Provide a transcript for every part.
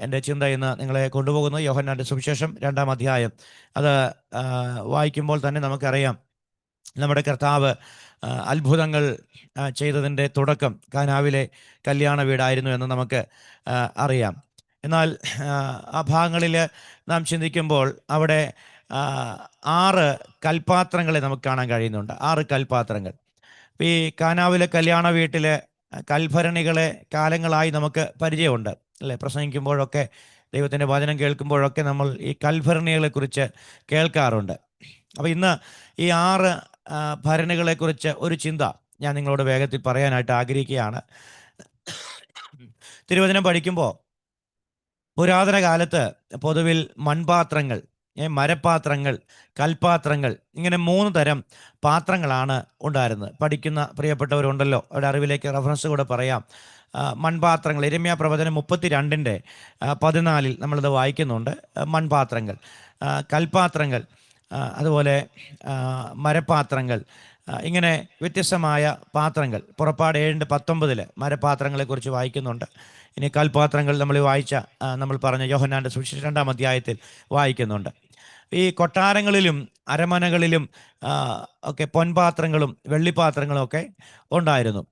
എന്റെ ചിന്ത ഇന്ന് നിങ്ങളെ കൊണ്ടുപോകുന്നത് യോഹന്നാന്റെ സുവിശേഷം രണ്ടാം അധ്യായം. അത് വായിക്കുമ്പോൾ തന്നെ നമുക്കറിയാം. നമ്മുടെ കർത്താവ് അത്ഭുതങ്ങൾ ചെയ്തതിന്റെ തുടക്കം കാനാവിലെ കല്യാണ വീടായിരുന്നു എന്ന് നമുക്ക് അറിയാം. എന്നാൽ ആ, ഭാഗങ്ങളിൽ നാം ചിന്തിക്കുമ്പോൾ അവിടെ ആറ് കൽപാത്രങ്ങളെ നമുക്ക് കാണാൻ കഴിയുന്നുണ്ട്. ആറ് കൽപാത്രങ്ങൾ. ഈ കാനാവിലെ കല്യാണ വീട്ടിലെ കൽഭരണികളെ കാലങ്ങളായി നമുക്ക് പരിചയമുണ്ട്. അല്ലേ? പ്രസംഗിക്കുമ്പോഴൊക്കെ ദൈവത്തിന്റെ വചനം കേൾക്കുമ്പോഴൊക്കെ നമ്മൾ ഈ കൽഭരണികളെക്കുറിച്ച് കേൾക്കാറുണ്ട്. അപ്പോൾ ഇന്ന് ഈ ആറ് ഭരണികളെക്കുറിച്ച് ഒരു ചിന്ത ഞാൻ നിങ്ങളോട് വേഗത്തിൽ പറയാനായിട്ട് ആഗ്രഹിക്കുകയാണ്. തിരുവചനം പഠിക്കുമ്പോൾ പുരാതന കാലത്ത് പൊതുവിൽ മൺപാത്രങ്ങൾ ഏ, മരപ്പാത്രങ്ങൾ കൽപാത്രങ്ങൾ ഇങ്ങനെ മൂന്ന് തരം പാത്രങ്ങളാണ് ഉണ്ടായിരുന്നത്. പഠിക്കുന്ന പ്രിയപ്പെട്ടവരുണ്ടല്ലോ അവരുടെ അറിവിലേക്ക് റെഫറൻസ് കൂടെ പറയാം. മൺപാത്രങ്ങൾ ഇരമ്യ പ്രവചനം മുപ്പത്തി രണ്ടിന്റെ പതിനാലിൽ നമ്മളിത് വായിക്കുന്നുണ്ട്. മൺപാത്രങ്ങൾ കൽപാത്രങ്ങൾ അതുപോലെ മരപാത്രങ്ങൾ ഇങ്ങനെ വ്യത്യസ്തമായ പാത്രങ്ങൾ. പുറപ്പാട് ഏഴിന്റെ പത്തൊമ്പതിൽ മരപാത്രങ്ങളെക്കുറിച്ച് വായിക്കുന്നുണ്ട്. ഇനി കൽപാത്രങ്ങൾ നമ്മൾ വായിച്ച നമ്മൾ പറഞ്ഞ യോഹനാന്റെ സുവിശേഷം രണ്ടാം അധ്യായത്തിൽ വായിക്കുന്നുണ്ട്. ഈ കൊട്ടാരങ്ങളിലും അരമനകളിലും ഒക്കെ പൊൻപാത്രങ്ങളും വെള്ളിപാത്രങ്ങളും ഒക്കെ ഉണ്ടായിരുന്നു.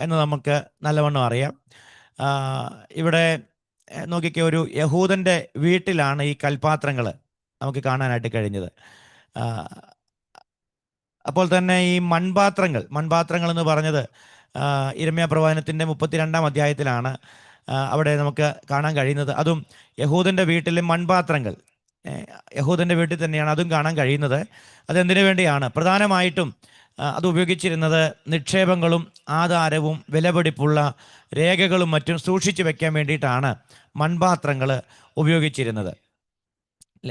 എന്ന് നമുക്ക് നല്ലവണ്ണം അറിയാം. ഇവിടെ നോക്കിക്കേ ഒരു യഹൂദന്റെ വീട്ടിലാണ് ഈ കൽപാത്രങ്ങൾ നമുക്ക് കാണാനായിട്ട് കഴിഞ്ഞത്. അപ്പോൾ തന്നെ ഈ മൺപാത്രങ്ങൾ മൺപാത്രങ്ങൾ എന്ന് പറഞ്ഞത് ഇരമ്യ പ്രവാചനത്തിന്റെ മുപ്പത്തിരണ്ടാം അധ്യായത്തിലാണ് അവിടെ നമുക്ക് കാണാൻ കഴിയുന്നത്. അതും യഹൂദന്റെ വീട്ടിലെ മൺപാത്രങ്ങൾ യഹൂദന്റെ വീട്ടിൽ തന്നെയാണ് അതും കാണാൻ കഴിയുന്നത്. അതെന്തിനു വേണ്ടിയാണ്? പ്രധാനമായിട്ടും അത് ഉപയോഗിച്ചിരുന്നത് നിക്ഷേപങ്ങളും ആധാരവും വിലപിടിപ്പുള്ള രേഖകളും മറ്റും സൂക്ഷിച്ചു വെക്കാൻ വേണ്ടിയിട്ടാണ് മൺപാത്രങ്ങൾ ഉപയോഗിച്ചിരുന്നത്?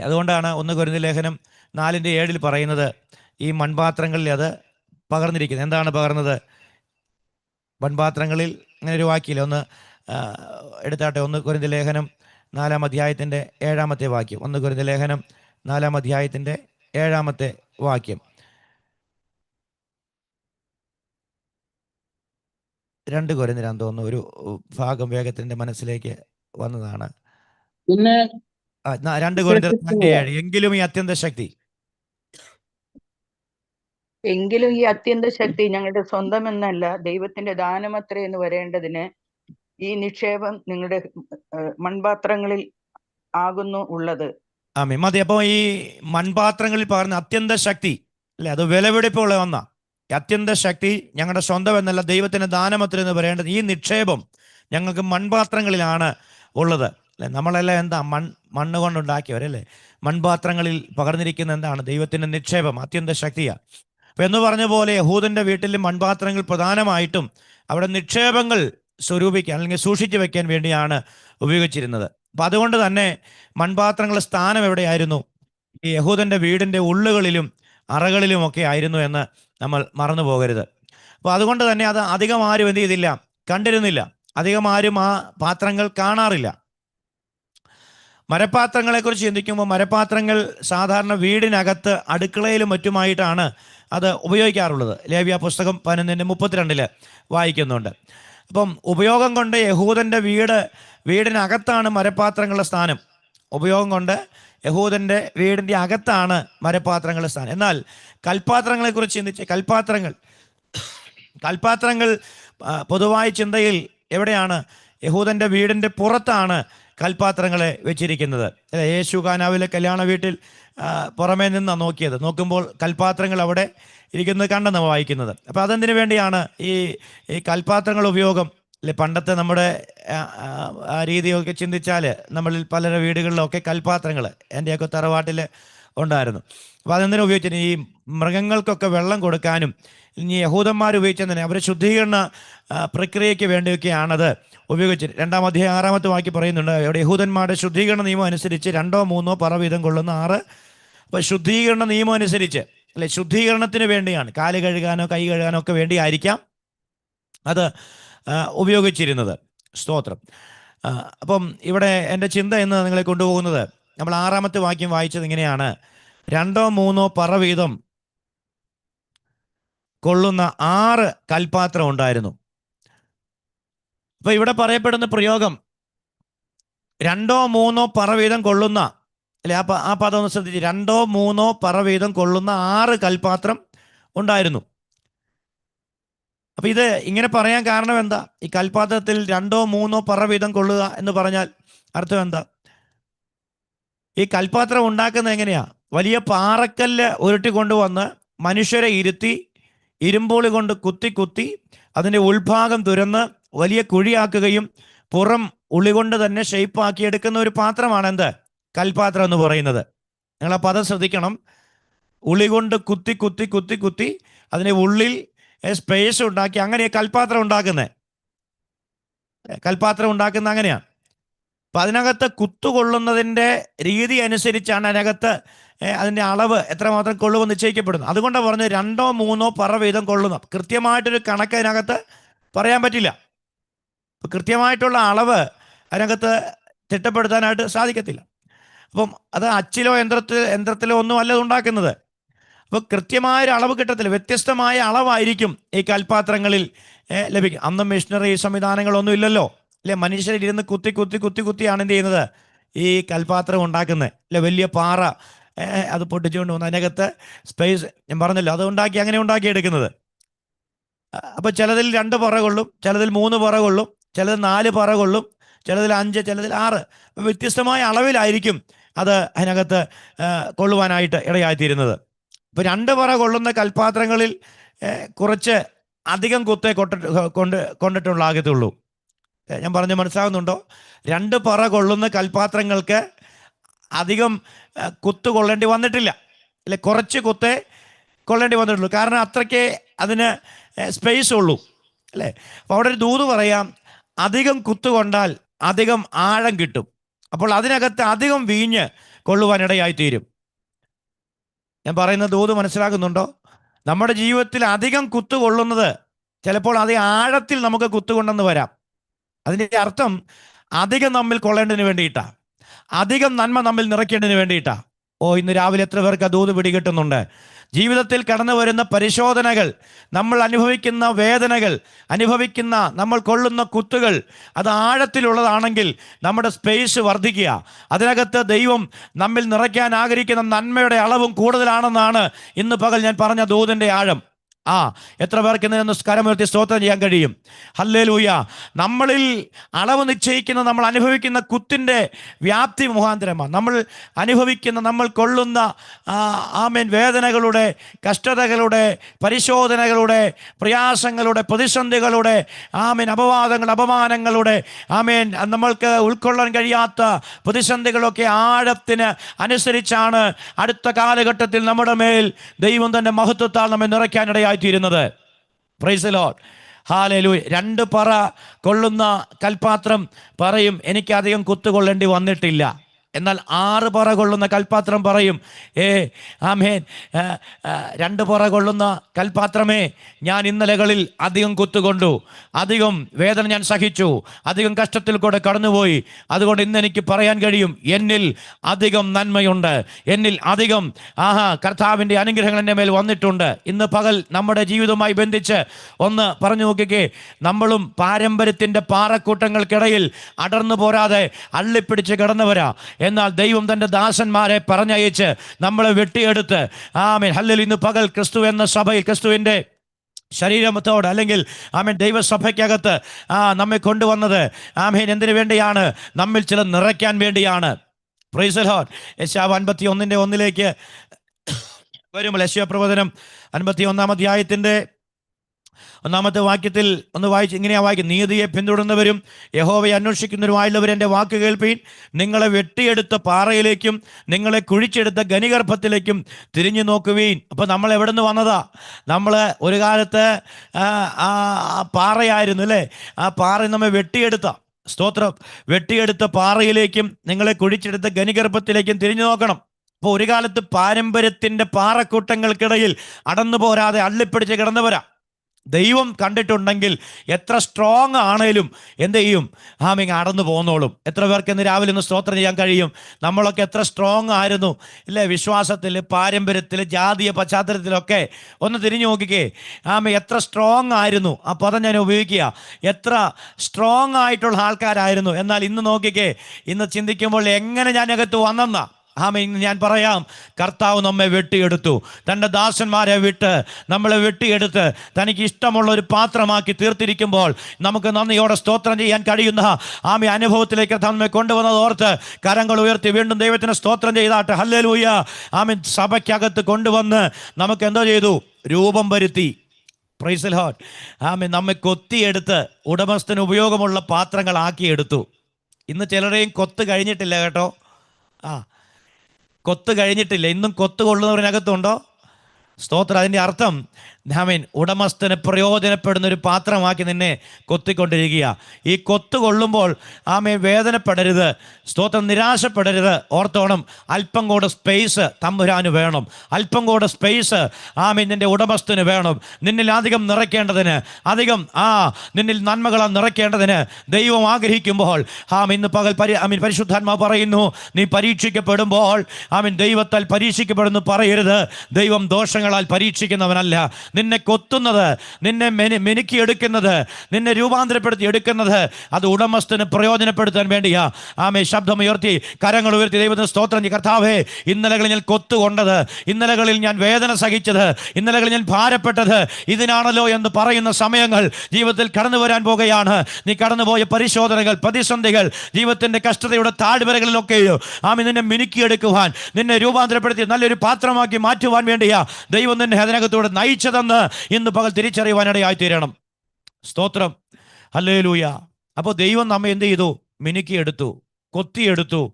അതുകൊണ്ടാണ് ഒന്ന് കുരുന്ന ലേഖനം നാലിന്റെ ഏഴിൽ പറയുന്നത് ഈ മൺപാത്രങ്ങളിൽ അത് പകർന്നിരിക്കുന്നത്. എന്താണ് പകർന്നത്? മൺപാത്രങ്ങളിൽ അങ്ങനെ ഒരു വാക്കിയില്ല? ഒന്ന് എടുത്താട്ടെ ഒന്ന് കുരുന്ന ലേഖനം നാലാം അധ്യായത്തിന്റെ ഏഴാമത്തെ വാക്യം. ഒന്ന് കുരുന്ന ലേഖനം നാലാം അധ്യായത്തിന്റെ ഏഴാമത്തെ വാക്യം. രണ്ട് കുരുന്നിരാന്ന് തോന്നുന്നു ഒരു ഭാഗം വേഗത്തിന്റെ മനസ്സിലേക്ക് വന്നതാണ്. പിന്നെ രണ്ട് രണ്ട് എങ്കിലും ഈ അത്യന്ത ശക്തി. എങ്കിലും ഈ അത്യന്ത ശക്തി ഞങ്ങളുടെ സ്വന്തമെന്നല്ല ദൈവത്തിന്റെ ദാനമത്രേ എന്ന് വരേണ്ടതിന് ഈ നിക്ഷേപം നിങ്ങളുടെ മൺപാത്രങ്ങളിൽ ആകുന്നു ഉള്ളത്. ആമേ മതി അപ്പോൾ ഈ മൺപാത്രങ്ങളിൽ പകർന്ന അത്യന്ത ശക്തി അല്ലെ? അത് വിലപിടിപ്പുള്ള വന്ന അത്യന്ത ശക്തി ഞങ്ങളുടെ സ്വന്തം എന്നല്ല ദൈവത്തിന്റെ ദാനമത്തിൽ എന്ന് പറയേണ്ടത് ഈ നിക്ഷേപം ഞങ്ങൾക്ക് മൺപാത്രങ്ങളിലാണ് ഉള്ളത്. അല്ലെ? നമ്മളെല്ലാം എന്താ? മൺ മണ്ണ് കൊണ്ടുണ്ടാക്കിയവരല്ലേ മൺപാത്രങ്ങളിൽ പകർന്നിരിക്കുന്ന എന്താണ്? ദൈവത്തിന്റെ നിക്ഷേപം അത്യന്ത ശക്തിയാ. അപ്പൊ എന്ന് പറഞ്ഞ പോലെ യഹൂദന്റെ വീട്ടിൽ മൺപാത്രങ്ങൾ പ്രധാനമായിട്ടും അവിടെ നിക്ഷേപങ്ങൾ സ്വരൂപിക്കാൻ അല്ലെങ്കിൽ സൂക്ഷിച്ചു വെക്കാൻ വേണ്ടിയാണ് ഉപയോഗിച്ചിരുന്നത്. അപ്പം അതുകൊണ്ട് തന്നെ മൺപാത്രങ്ങളുടെ സ്ഥാനം എവിടെയായിരുന്നു? ഈ യഹൂദന്റെ വീടിന്റെ ഉള്ളുകളിലും അറകളിലും ഒക്കെ ആയിരുന്നു എന്ന് നമ്മൾ മറന്നു പോകരുത്. അപ്പോൾ അതുകൊണ്ട് തന്നെ അത് അധികം ആരും എന്ത് ചെയ്തില്ല കണ്ടിരുന്നില്ല. അധികം ആരും ആ പാത്രങ്ങൾ കാണാറില്ല. മരപ്പാത്രങ്ങളെക്കുറിച്ച് ചിന്തിക്കുമ്പോൾ മരപ്പാത്രങ്ങൾ സാധാരണ വീടിനകത്ത് അടുക്കളയിലും മറ്റുമായിട്ടാണ് അത് ഉപയോഗിക്കാറുള്ളത്. ലേവ്യ പുസ്തകം പതിനൊന്നിന്റെ മുപ്പത്തിരണ്ടിൽ വായിക്കുന്നുണ്ട്. അപ്പം ഉപയോഗം കൊണ്ട് യഹൂദന്റെ വീട് വീടിനകത്താണ് മരപ്പാത്രങ്ങളുടെ സ്ഥാനം. ഉപയോഗം കൊണ്ട് യഹൂദന്റെ വീടിന്റെ അകത്താണ് മരപ്പാത്രങ്ങളുടെ സ്ഥാനം. എന്നാൽ കൽപ്പാത്രങ്ങളെക്കുറിച്ച് ചിന്തിച്ച് കൽപ്പാത്രങ്ങൾ കൽപ്പാത്രങ്ങൾ പൊതുവായ ചിന്തയിൽ എവിടെയാണ്? യഹൂദന്റെ വീടിന്റെ പുറത്താണ് കൽപ്പാത്രങ്ങളെ വെച്ചിരിക്കുന്നത്? യേശു കാനാവിലെ കല്യാണ വീട്ടിൽ പുറമേ നിന്നാണ് നോക്കിയത്. നോക്കുമ്പോൾ കൽപാത്രങ്ങൾ അവിടെ ഇരിക്കുന്നത് കണ്ടെന്ന് വായിക്കുന്നത്. അപ്പോൾ അതെന്തിനു വേണ്ടിയാണ് ഈ ഈ കൽപാത്രങ്ങൾ ഉപയോഗം? അല്ലെ പണ്ടത്തെ നമ്മുടെ ആ, രീതിയൊക്കെ ചിന്തിച്ചാൽ നമ്മളിൽ പലരുടെ വീടുകളിലൊക്കെ കൽപാത്രങ്ങൾ എന്റെയൊക്കെ തറവാട്ടിൽ ഉണ്ടായിരുന്നു. അപ്പോൾ അതെന്തിനാ ഉപയോഗിച്ചത്? ഈ മൃഗങ്ങൾക്കൊക്കെ വെള്ളം കൊടുക്കാനും ഇനി യഹൂദന്മാർ ഉപയോഗിച്ചതിന് അവരെ ശുദ്ധീകരണ പ്രക്രിയയ്ക്ക് വേണ്ടിയൊക്കെയാണത്. ഉപയോഗിച്ചത് രണ്ടാം അധ്യായം ആറാമത്തെ വാക്കി പറയുന്നുണ്ട് അവിടെ യഹൂദന്മാരുടെ ശുദ്ധീകരണ നിയമം അനുസരിച്ച് രണ്ടോ മൂന്നോ പറ വീതം കൊള്ളുന്ന ആറ്. അപ്പോൾ ശുദ്ധീകരണ നിയമം അനുസരിച്ച് അല്ലെ ശുദ്ധീകരണത്തിന് വേണ്ടിയാണ് കാൽ കഴുകാനോ കൈ കഴുകാനോ ഒക്കെ വേണ്ടിയായിരിക്കാം അത് ഉപയോഗിച്ചിരുന്നത്. സ്തോത്രം. അപ്പം ഇവിടെ എന്റെ ചിന്ത എന്ന് നിങ്ങളെ കൊണ്ടുപോകുന്നത് നമ്മൾ ആറാമത്തെ വാക്യം വായിച്ചത് ഇങ്ങനെയാണ്. രണ്ടോ മൂന്നോ പറ വീതം കൊള്ളുന്ന ആറ് കൽപാത്രം ഉണ്ടായിരുന്നു. അപ്പൊ ഇവിടെ പറയപ്പെടുന്ന പ്രയോഗം രണ്ടോ മൂന്നോ പറ വീതം കൊള്ളുന്ന അല്ലെ? ആ ആ പദം ഒന്ന് ശ്രദ്ധിച്ച്. രണ്ടോ മൂന്നോ പറ വീതം കൊള്ളുന്ന ആറ് കൽപാത്രം ഉണ്ടായിരുന്നു. അപ്പൊ ഇത് ഇങ്ങനെ പറയാൻ കാരണം എന്താ? ഈ കൽപാത്രത്തിൽ രണ്ടോ മൂന്നോ പറ വീതം കൊള്ളുക എന്ന് പറഞ്ഞാൽ അർത്ഥം എന്താ? ഈ കൽപാത്രം ഉണ്ടാക്കുന്നത് എങ്ങനെയാ? വലിയ പാറക്കല്ല് ഉരുട്ടി കൊണ്ടുവന്ന് മനുഷ്യരെ ഇരുത്തി ഇരുമ്പോളി കൊണ്ട് കുത്തി കുത്തി അതിന്റെ ഉൾഭാഗം തുരന്ന് വലിയ കുഴിയാക്കുകയും പുറം ഉള്ളി കൊണ്ട് തന്നെ ഷെയ്പ്പാക്കി എടുക്കുന്ന ഒരു പാത്രമാണ് എന്ത്? കൽപാത്രം എന്ന് പറയുന്നത്. നിങ്ങൾ ആ പദം ശ്രദ്ധിക്കണം. ഉളി കൊണ്ട് കുത്തി കുത്തി കുത്തി കുത്തി അതിനെ ഉള്ളിൽ സ്പേസ് ഉണ്ടാക്കി അങ്ങനെ കൽപാത്രം ഉണ്ടാക്കുന്നത് കൽപാത്രം ഉണ്ടാക്കുന്ന അങ്ങനെയാണ്. അപ്പം അതിനകത്ത് കുത്തുകൊള്ളുന്നതിന്റെ രീതി അനുസരിച്ചാണ് അതിനകത്ത് അതിന്റെ അളവ് എത്രമാത്രം കൊള്ളുമെന്ന് നിശ്ചയിക്കപ്പെടുന്നത്. അതുകൊണ്ടാണ് പറഞ്ഞത് രണ്ടോ മൂന്നോ പറ വീതം കൊള്ളുന്നു. കൃത്യമായിട്ടൊരു കണക്ക് അതിനകത്ത് പറയാൻ പറ്റില്ല. കൃത്യമായിട്ടുള്ള അളവ് അതിനകത്ത് തിട്ടപ്പെടുത്താനായിട്ട് സാധിക്കത്തില്ല. അപ്പം അത് അച്ചിലോ യന്ത്രത്തിൽ യന്ത്രത്തിലോ ഒന്നും അല്ല ഉണ്ടാക്കുന്നത്. അപ്പോൾ കൃത്യമായ ഒരു അളവ് കിട്ടത്തില്ല. വ്യത്യസ്തമായ അളവായിരിക്കും ഈ കൽപാത്രങ്ങളിൽ ലഭിക്കും. അന്നും മെഷീനറി സംവിധാനങ്ങളൊന്നും ഇല്ലല്ലോ. അല്ലെ? മനുഷ്യരിരുന്ന് കുത്തി കുത്തി കുത്തി കുത്തിയാണ് എന്ത് ചെയ്യുന്നത്? ഈ കൽപാത്രം ഉണ്ടാക്കുന്നത് അല്ലെ? വലിയ പാറ അത് പൊട്ടിച്ചുകൊണ്ട് വന്ന് അതിനകത്ത് സ്പേസ് ഞാൻ പറഞ്ഞല്ലോ അത് ഉണ്ടാക്കി അങ്ങനെ ഉണ്ടാക്കിയെടുക്കുന്നത് അപ്പോൾ ചിലതിൽ രണ്ട് പുറകൊള്ളും ചിലതിൽ മൂന്ന് പറ ചിലതിൽ നാല് പറ കൊള്ളും ചിലതിൽ അഞ്ച് ചിലതിൽ ആറ്. വ്യത്യസ്തമായ അളവിലായിരിക്കും അത് അതിനകത്ത് കൊള്ളുവാനായിട്ട് ഇടയായിത്തീരുന്നത്. ഇപ്പോൾ രണ്ട് പറ കൊള്ളുന്ന കൽപാത്രങ്ങളിൽ കുറച്ച് അധികം കുത്തേ കൊട്ടിട്ട് കൊണ്ട് കൊണ്ടിട്ടുള്ളാകത്തുള്ളൂ ഞാൻ പറഞ്ഞ് മനസ്സിലാകുന്നുണ്ടോ രണ്ട് പറ കൊള്ളുന്ന കൽപാത്രങ്ങൾക്ക് അധികം കുത്ത് കൊള്ളേണ്ടി വന്നിട്ടില്ല. അല്ലെ കുറച്ച് കുത്തേ കൊള്ളേണ്ടി വന്നിട്ടുള്ളൂ. കാരണം അത്രയ്ക്ക് അതിന് സ്പേസ് ഉള്ളൂ. അല്ലേ? അപ്പോൾ അവിടെ ഒരു ദൂത് പറയാം അധികം കുത്തുകൊണ്ടാൽ അധികം ആഴം കിട്ടും. അപ്പോൾ അതിനകത്ത് അധികം വീഞ്ഞ് കൊള്ളുവാനിടയായി തീരും ഞാൻ പറയുന്ന ദൂത് മനസ്സിലാക്കുന്നുണ്ടോ? നമ്മുടെ ജീവിതത്തിൽ അധികം കുത്തുകൊള്ളുന്നത് ചിലപ്പോൾ അത് ആഴത്തിൽ നമുക്ക് കുത്തുകൊണ്ടെന്ന് വരാം. അതിന്റെ അർത്ഥം അധികം നമ്മിൽ കൊള്ളേണ്ടതിന് വേണ്ടിയിട്ടാണ് അധികം നന്മ നമ്മിൽ നിറയ്ക്കേണ്ടതിന് വേണ്ടിയിട്ടാണ് ഓ ഇന്ന് രാവിലെ എത്ര പേർക്ക് ആ ദൂത് പിടികിട്ടുന്നുണ്ട് ജീവിതത്തിൽ കടന്നു വരുന്ന പരിശോധനകൾ നമ്മൾ അനുഭവിക്കുന്ന വേദനകൾ അനുഭവിക്കുന്ന നമ്മൾ കൊള്ളുന്ന കുത്തുകൾ അത് ആഴത്തിലുള്ളതാണെങ്കിൽ നമ്മുടെ സ്പേസ് വർദ്ധിക്കുക. അതിനകത്ത് ദൈവം നമ്മിൽ നിറയ്ക്കാൻ ആഗ്രഹിക്കുന്ന നന്മയുടെ അളവും കൂടുതലാണെന്നാണ് ഇന്ന് പകൽ ഞാൻ പറഞ്ഞ ദൂതന്റെ ആഴം. ആ എത്ര പേർക്ക് ഇന്ന് സ്കരമുയർത്തി സ്തോത്രം ചെയ്യാൻ കഴിയും? ഹല്ലേ ലൂയ നമ്മളിൽ അളവ് നിശ്ചയിക്കുന്ന നമ്മൾ അനുഭവിക്കുന്ന കുത്തിന്റെ വ്യാപ്തി മുഖാന്തരമാണ്. നമ്മൾ അനുഭവിക്കുന്ന നമ്മൾ കൊള്ളുന്ന ആമേൻ വേദനകളുടെ കഷ്ടതകളുടെ പരിശോധനകളുടെ പ്രയാസങ്ങളുടെ പ്രതിസന്ധികളുടെ ആമേൻ അപവാദങ്ങൾ അപമാനങ്ങളുടെ ആമേൻ നമ്മൾക്ക് ഉൾക്കൊള്ളാൻ കഴിയാത്ത പ്രതിസന്ധികളൊക്കെ ആഴത്തിന് അനുസരിച്ചാണ് അടുത്ത കാലഘട്ടത്തിൽ നമ്മുടെ മേൽ ദൈവം തന്നെ മഹത്വത്താൽ നമ്മെ നിറയ്ക്കാനിടയായിത്തീരുന്നത് പ്രൈസ് ലോഡ് ഹാലലു രണ്ട് പറ കൊള്ളുന്ന കൽപാത്രം പറയും എനിക്കധികം കുത്തുകൊള്ളേണ്ടി വന്നിട്ടില്ല. എന്നാൽ ആറ് പറ കൊള്ളുന്ന കൽപാത്രം പറയും. ഏ ആമേൻ. രണ്ട് പറ കൊള്ളുന്ന കൽപാത്രമേ ഞാൻ ഇന്നലകളിൽ അധികം കുത്തുകൊണ്ടു. അധികം വേദന ഞാൻ സഹിച്ചു. അധികം കഷ്ടത്തിൽ കൂടെ കടന്നുപോയി. അതുകൊണ്ട് ഇന്ന് എനിക്ക് പറയാൻ കഴിയും എന്നിൽ അധികം നന്മയുണ്ട്. എന്നിൽ അധികം ആഹാ കർത്താവിന്റെ അനുഗ്രഹങ്ങൾ എന്റെ മേൽ വന്നിട്ടുണ്ട്. ഇന്ന് പകൽ നമ്മുടെ ജീവിതവുമായി ബന്ധിച്ച് ഒന്ന് പറഞ്ഞു നോക്കിക്കേ. നമ്മളും പാരമ്പര്യത്തിന്റെ പാറക്കൂട്ടങ്ങൾക്കിടയിൽ അടർന്നു പോരാതെ അള്ളിപ്പിടിച്ച് കിടന്നവരാ. എന്നാൽ ദൈവം തന്റെ ദാസന്മാരെ പറഞ്ഞയച്ച് നമ്മളെ വെട്ടിയെടുത്ത്. ആമേൻ. ഹല്ലിൽ ഇന്ന് പകൽ ക്രിസ്തു എന്ന സഭയിൽ ക്രിസ്തുവിന്റെ ശരീരത്തോട് അല്ലെങ്കിൽ ആമേൻ ദൈവസഭയ്ക്കകത്ത് ആ നമ്മെ കൊണ്ടുവന്നത്. ആമേൻ. എന്തിനു വേണ്ടിയാണ്? നമ്മിൽ ചില നിറയ്ക്കാൻ വേണ്ടിയാണ്. പ്രൈസൽ ഹോൺ യശാവ് അൻപത്തി ഒന്നിന്റെ ഒന്നിലേക്ക് വരുമ്പോൾ യശ്വ പ്രവചനം അൻപത്തി ഒന്നാം അധ്യായത്തിന്റെ ഒന്നാമത്തെ വാക്യത്തിൽ ഒന്ന് വായിച്ച് ഇങ്ങനെയാ വായിക്കും. നീതിയെ പിന്തുടർന്നവരും യഹോവയെ അന്വേഷിക്കുന്നവരുമായുള്ളവർ എന്റെ വാക്ക് കേൾപ്പീൻ. നിങ്ങളെ വെട്ടിയെടുത്ത പാറയിലേക്കും നിങ്ങളെ കുഴിച്ചെടുത്ത ഖനിഗർഭത്തിലേക്കും തിരിഞ്ഞു നോക്കുവീൻ. അപ്പോൾ നമ്മൾ എവിടെ നിന്ന് വന്നതാ? നമ്മൾ ഒരു കാലത്ത് ആ, പാറയായിരുന്നു അല്ലേ? ആ പാറ നമ്മെ വെട്ടിയെടുത്ത. സ്തോത്രം. വെട്ടിയെടുത്ത പാറയിലേക്കും നിങ്ങളെ കുഴിച്ചെടുത്ത ഖനിഗർഭത്തിലേക്കും തിരിഞ്ഞു നോക്കണം. അപ്പോൾ ഒരു കാലത്ത് പാരമ്പര്യത്തിന്റെ പാറക്കൂട്ടങ്ങൾക്കിടയിൽ അടന്നു പോരാതെ അള്ളിപ്പിടിച്ച് കിടന്നവരാ. ദൈവം കണ്ടിട്ടുണ്ടെങ്കിൽ എത്ര സ്ട്രോങ് ആണേലും എന്ത് ചെയ്യും? ആമിങ് അടന്നു പോന്നോളും. എത്ര പേർക്ക് ഇന്ന് രാവിലെ ഒന്ന് സ്തോത്രം ചെയ്യാൻ കഴിയും? നമ്മളൊക്കെ എത്ര സ്ട്രോങ് ആയിരുന്നു. ഇല്ലേ വിശ്വാസത്തിൽ പാരമ്പര്യത്തിൽ ജാതീയ പശ്ചാത്തലത്തിലൊക്കെ. ഒന്ന് തിരിഞ്ഞു നോക്കിക്കേ. ആമ എത്ര സ്ട്രോങ് ആയിരുന്നു. ആ പദം ഞാൻ ഉപയോഗിക്കുക. എത്ര സ്ട്രോങ് ആയിട്ടുള്ള ആൾക്കാരായിരുന്നു. എന്നാൽ ഇന്ന് നോക്കിക്കേ. ഇന്ന് ചിന്തിക്കുമ്പോൾ എങ്ങനെ ഞാൻ വന്നെന്നാ? ആമ ഞാൻ പറയാം. കർത്താവ് നമ്മെ വെട്ടിയെടുത്തു. തന്റെ ദാസന്മാരെ വിട്ട് നമ്മളെ വെട്ടിയെടുത്ത് തനിക്ക് ഇഷ്ടമുള്ള ഒരു പാത്രമാക്കി തീർത്തിരിക്കുമ്പോൾ നമുക്ക് നന്ദിയോടെ സ്തോത്രം ചെയ്യാൻ കഴിയുന്ന ആമി അനുഭവത്തിലേക്ക് നമ്മെ കൊണ്ടുവന്നത് ഓർത്ത് കരങ്ങൾ ഉയർത്തി വീണ്ടും ദൈവത്തിന് സ്തോത്രം ചെയ്താട്ടെ. ഹല്ലേലൂയ. ആമി സഭയ്ക്കകത്ത് കൊണ്ടുവന്ന് നമുക്ക് എന്തോ ചെയ്തു? രൂപം വരുത്തി. പ്രൈസൽ ഹോട്ട് ആമി നമ്മെ കൊത്തിയെടുത്ത് ഉടമസ്ഥന് ഉപയോഗമുള്ള പാത്രങ്ങളാക്കിയെടുത്തു. ഇന്ന് ചിലരെയും കൊത്ത് കഴിഞ്ഞിട്ടില്ല കേട്ടോ. ആ കൊത്ത് കഴിഞ്ഞിട്ടില്ല. ഇന്നും കൊത്ത് കൊള്ളുന്നവരിനകത്തുണ്ടോ? സ്തോത്രം. അതിന്റെ അർത്ഥം ആമീൻ ഉടമസ്ഥന് പ്രയോജനപ്പെടുന്ന ഒരു പാത്രമാക്കി നിന്നെ കൊത്തിക്കൊണ്ടിരിക്കുക. ഈ കൊത്ത് കൊള്ളുമ്പോൾ ആമേ വേദനപ്പെടരുത് സ്തോത്രം നിരാശപ്പെടരുത്. ഓർത്തോണം അല്പം കൂടെ സ്പേസ് തമ്പുരാന് വേണം. അല്പം കൂടെ സ്പേസ് ആമേ നിന്റെ ഉടമസ്ഥന് വേണം. നിന്നിൽ അധികം നിറയ്ക്കേണ്ടതിന് അധികം ആ നിന്നിൽ നന്മകളാൽ നിറയ്ക്കേണ്ടതിന് ദൈവം ആഗ്രഹിക്കുമ്പോൾ ആം ഇന്ന് പകൽ പരി ആമീൻ പരിശുദ്ധാത്മാവ് പറയുന്നു നീ പരീക്ഷിക്കപ്പെടുമ്പോൾ ആമീൻ ദൈവത്താൽ പരീക്ഷിക്കപ്പെടുന്നു പറയരുത്. ദൈവം ദോഷങ്ങളാൽ പരീക്ഷിക്കുന്നവനല്ല. നിന്നെ കൊത്തുന്നത് നിന്നെ മെനി മെനുക്കിയെടുക്കുന്നത് നിന്നെ രൂപാന്തരപ്പെടുത്തി എടുക്കുന്നത് അത് ഉടമസ്ഥന് പ്രയോജനപ്പെടുത്താൻ വേണ്ടിയാ. ആമേ ശബ്ദം ഉയർത്തി കരങ്ങൾ ഉയർത്തി ദൈവത്തിന് സ്തോത്രം. കർത്താവേ ഇന്നലകളിൽ ഞാൻ കൊത്തുകൊണ്ടത് ഇന്നലകളിൽ ഞാൻ വേദന സഹിച്ചത് ഇന്നലകളിൽ ഞാൻ ഭാരപ്പെട്ടത് ഇതിനാണല്ലോ എന്ന് പറയുന്ന സമയങ്ങൾ ജീവിതത്തിൽ കടന്നു വരാൻ പോകുകയാണ്. നീ കടന്നുപോയ പരിശോധനകൾ പ്രതിസന്ധികൾ ജീവിതത്തിന്റെ കഷ്ടതയുടെ താഴ്വരകളിലൊക്കെയോ. ആമി നിന്നെ മിനുക്കിയെടുക്കുവാൻ നിന്നെ രൂപാന്തരപ്പെടുത്തി നല്ലൊരു പാത്രമാക്കി മാറ്റുവാൻ വേണ്ടിയാ ദൈവം നിന്നെ അതിനകത്തൂടെ നയിച്ചതെന്ന് ഇന്ന് പകൽ തിരിച്ചറിയുവാനിടയായി തീരണം. സ്തോത്രം. ഹല്ലേലൂയ. അപ്പോൾ ദൈവം നമ്മെ എന്ത് ചെയ്തു? മിനുക്കിയെടുത്തു കൊത്തിയെടുത്തു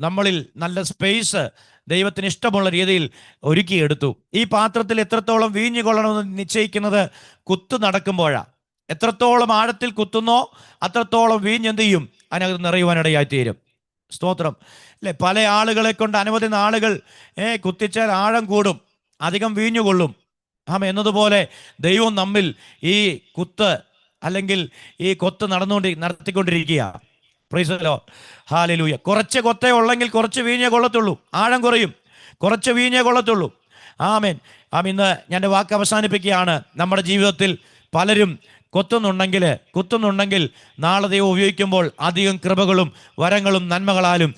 നമ്മളിൽ നല്ല സ്പേസ് ദൈവത്തിന് ഇഷ്ടമുള്ള രീതിയിൽ ഒരുക്കിയെടുത്തു ഈ പാത്രത്തിൽ എത്രത്തോളം വീഞ്ഞു കൊള്ളണമെന്ന് നിശ്ചയിക്കുന്നത്? കുത്തു നടക്കുമ്പോഴാണ് എത്രത്തോളം ആഴത്തിൽ കുത്തുന്നോ അത്രത്തോളം വീഞ്ഞ് എന്ത് ചെയ്യും? അതിനകത്ത് നിറയുവാനിടയായി തീരും. സ്തോത്രം. അല്ലെ പല ആളുകളെ കൊണ്ട് അനവധി നാളുകൾ ഏ കുത്തിച്ചാൽ ആഴം കൂടും അധികം വീഞ്ഞു കൊള്ളും. ആമ എന്നതുപോലെ ദൈവം നമ്മിൽ ഈ കുത്ത് അല്ലെങ്കിൽ ഈ കൊത്ത് നടന്നുകൊണ്ട് നടത്തിക്കൊണ്ടിരിക്കുക. പ്രൈസലോ ഹാലലൂയ കുറച്ച് കൊത്തേ ഉള്ളെങ്കിൽ കുറച്ച് വീഞ്ഞേ കൊള്ളത്തുള്ളൂ. ആഴം കുറയും. കുറച്ച് വീഞ്ഞേ കൊള്ളത്തുള്ളൂ. ആമേൻ. ആമ ഇന്ന് ഞാൻ വാക്ക് അവസാനിപ്പിക്കുകയാണ്. നമ്മുടെ ജീവിതത്തിൽ പലരും കൊത്തുന്നുണ്ടെങ്കിൽ കുത്തുന്നുണ്ടെങ്കിൽ നാളെ ദൈവം ഉപയോഗിക്കുമ്പോൾ അധികം കൃപകളും വരങ്ങളും നന്മകളാലും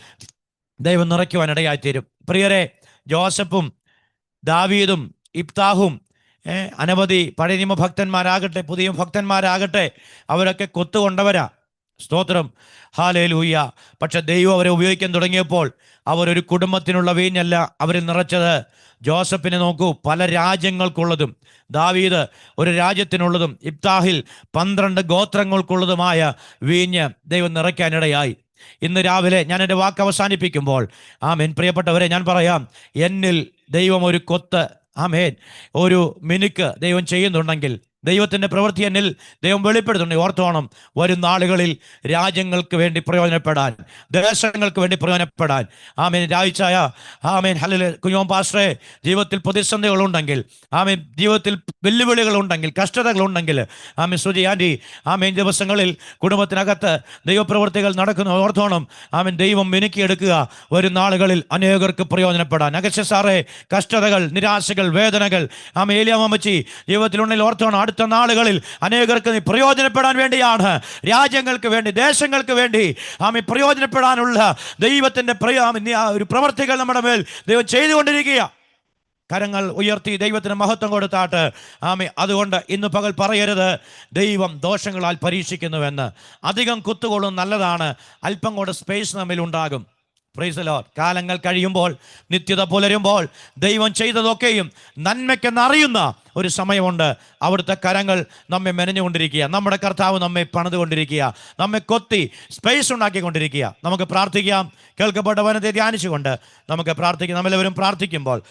ദൈവം നിറയ്ക്കുവാനിടയായിത്തീരും. പ്രിയരെ ജോസഫും ദാവീദും ഇബ്താഹും അനവധി പഴയ നിയമ ഭക്തന്മാരാകട്ടെ പുതിയ ഭക്തന്മാരാകട്ടെ അവരൊക്കെ കൊത്തുകൊണ്ടവരാ. സ്തോത്രം. ഹാലേ ലൂയ്യ പക്ഷെ ദൈവം അവരെ ഉപയോഗിക്കാൻ തുടങ്ങിയപ്പോൾ അവരൊരു കുടുംബത്തിനുള്ള വീഞ്ഞല്ല അവരിൽ നിറച്ചത്. ജോസഫിനെ നോക്കൂ പല രാജ്യങ്ങൾക്കുള്ളതും. ദാവീദ് ഒരു രാജ്യത്തിനുള്ളതും ഇബ്താഹിൽ പന്ത്രണ്ട് ഗോത്രങ്ങൾക്കുള്ളതുമായ വീഞ്ഞ് ദൈവം നിറയ്ക്കാനിടയായി. ഇന്ന് രാവിലെ ഞാൻ എന്റെ വാക്ക് അവസാനിപ്പിക്കുമ്പോൾ ആമേൻ. പ്രിയപ്പെട്ടവരെ ഞാൻ പറയാം എന്നിൽ ദൈവം ഒരു കൊത്ത് ആമേൻ. ഒരു മിനുക്ക് ദൈവം ചെയ്യുന്നുണ്ടെങ്കിൽ ദൈവത്തിന്റെ പ്രവൃത്തി എന്നിൽ ദൈവം വെളിപ്പെടുത്തുന്നുണ്ട് ഓർത്തോണം വരും നാളുകളിൽ രാജ്യങ്ങൾക്ക് വേണ്ടി പ്രയോജനപ്പെടാൻ ദേശങ്ങൾക്ക് വേണ്ടി പ്രയോജനപ്പെടാൻ. ആമേൻ. രാഴ്ചായ ആമേൻ. ഹലിൽ കുഞ്ഞോം പാസ്റ്ററെ ജീവിതത്തിൽ പ്രതിസന്ധികളുണ്ടെങ്കിൽ ആമേൻ. ജീവിതത്തിൽ വെല്ലുവിളികളുണ്ടെങ്കിൽ കഷ്ടതകളുണ്ടെങ്കിൽ ആമേൻ. സുജി ആന്റി ആമേൻ. ദിവസങ്ങളിൽ കുടുംബത്തിനകത്ത് ദൈവപ്രവൃത്തികൾ നടക്കുന്ന. ഓർത്തോണം ആമേൻ. ദൈവം മിനുക്കിയെടുക്കുക വരും നാളുകളിൽ അനേകർക്ക് പ്രയോജനപ്പെടാൻ. അഗസ്യ സാറേ കഷ്ടതകൾ നിരാശകൾ വേദനകൾ ആമേലിയാമച്ചി ജീവിതത്തിലുണ്ടെങ്കിൽ ഓർത്തോണം അടുത്ത നാളുകളിൽ അനേകർക്ക് നീ പ്രയോജനപ്പെടാൻ വേണ്ടിയാണ്. രാജ്യങ്ങൾക്ക് വേണ്ടി ദേശങ്ങൾക്ക് വേണ്ടി ആമി പ്രയോജനപ്പെടാനുള്ള ദൈവത്തിന്റെ ഒരു പ്രവർത്തികൾ നമ്മുടെ മേൽ ദൈവം ചെയ്തുകൊണ്ടിരിക്കുക. കരങ്ങൾ ഉയർത്തി ദൈവത്തിന് മഹത്വം കൊടുത്താട്ട് ആമി അതുകൊണ്ട് ഇന്ന് പകൽ പറയരുത്. ദൈവം ദോഷങ്ങളാൽ പരീക്ഷിക്കുന്നുവെന്ന്. അധികം കുത്തുകൊള്ളും നല്ലതാണ്. അല്പം കൂടെ സ്പേസ് നമ്മിൽ ഉണ്ടാകും. പ്രൈസലോ കാലങ്ങൾ കഴിയുമ്പോൾ നിത്യത പുലരുമ്പോൾ ദൈവം ചെയ്തതൊക്കെയും നന്മയ്ക്കെന്നറിയുന്ന ഒരു സമയമുണ്ട്. അവിടുത്തെ കരങ്ങൾ നമ്മെ മെനഞ്ഞുകൊണ്ടിരിക്കുക. നമ്മുടെ കർത്താവ് നമ്മെ പണിതുകൊണ്ടിരിക്കുക. നമ്മെ കൊത്തി സ്പേസ് ഉണ്ടാക്കിക്കൊണ്ടിരിക്കുക. നമുക്ക് പ്രാർത്ഥിക്കാം. കേൾക്കപ്പെട്ട വനത്തെ ധ്യാനിച്ചുകൊണ്ട് നമുക്ക് പ്രാർത്ഥിക്കാം. നമ്മളെവരും പ്രാർത്ഥിക്കുമ്പോൾ